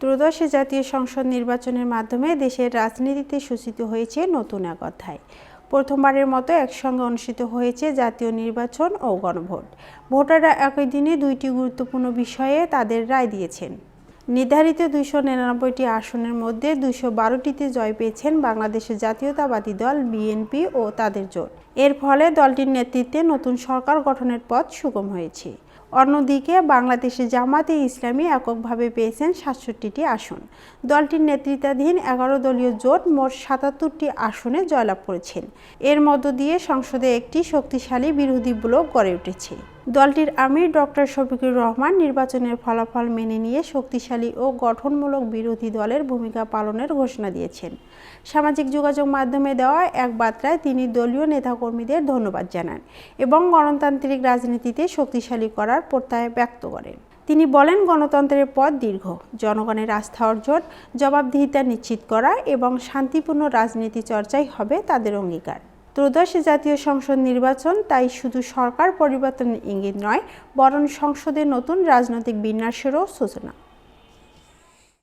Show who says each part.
Speaker 1: ত্রয়োদশ জাতীয় সংসদ নির্বাচনের মাধ্যমে দেশের রাজনীতিতে সূচিত হয়েছে নতুন এক অধ্যায়। প্রথমবারের মতো একসঙ্গে অনুষ্ঠিত হয়েছে জাতীয় নির্বাচন ও গণভোট। ভোটাররা একই দিনে দুইটি গুরুত্বপূর্ণ বিষয়ে তাদের রায় দিয়েছেন। নির্ধারিত দুইশো নিরানব্বইটি আসনের মধ্যে দুইশো বারোটিতে জয় পেয়েছেন বাংলাদেশের জাতীয়তাবাদী দল, বিএনপি ও তাদের জোট। এর ফলে দলটির নেতৃত্বে নতুন সরকার গঠনের পথ সুগম হয়েছে। অন্যদিকে বাংলাদেশে জামাতে ইসলামী এককভাবে পেয়েছেন সাতষট্টিটি আসন। দলটির নেতৃত্বাধীন এগারো দলীয় জোট মোট সাতাত্তরটি আসনে জয়লাভ করেছেন। এর মধ্য দিয়ে সংসদে একটি শক্তিশালী বিরোধী ব্লক গড়ে উঠেছে। দলটির আমির ডক্টর শফিকুর রহমান নির্বাচনের ফলাফল মেনে নিয়ে শক্তিশালী ও গঠনমূলক বিরোধী দলের ভূমিকা পালনের ঘোষণা দিয়েছেন। সামাজিক যোগাযোগ মাধ্যমে দেওয়া এক বার্তায় তিনি দলীয় নেতাকর্মীদের ধন্যবাদ জানান এবং গণতান্ত্রিক রাজনীতিতে শক্তিশালী করার প্রত্যয় ব্যক্ত করেন। তিনি বলেন, গণতন্ত্রের পথ দীর্ঘ। জনগণের আস্থা অর্জন, জবাবদিহিতা নিশ্চিত করা এবং শান্তিপূর্ণ রাজনীতি চর্চাই হবে তাদের অঙ্গীকার। ত্রয়োদশ জাতীয় সংসদ নির্বাচন, তাই শুধু সরকার পরিবর্তনের ইঙ্গিত নয়, বরং সংসদে নতুন রাজনৈতিক বিন্যাসেরও সূচনা।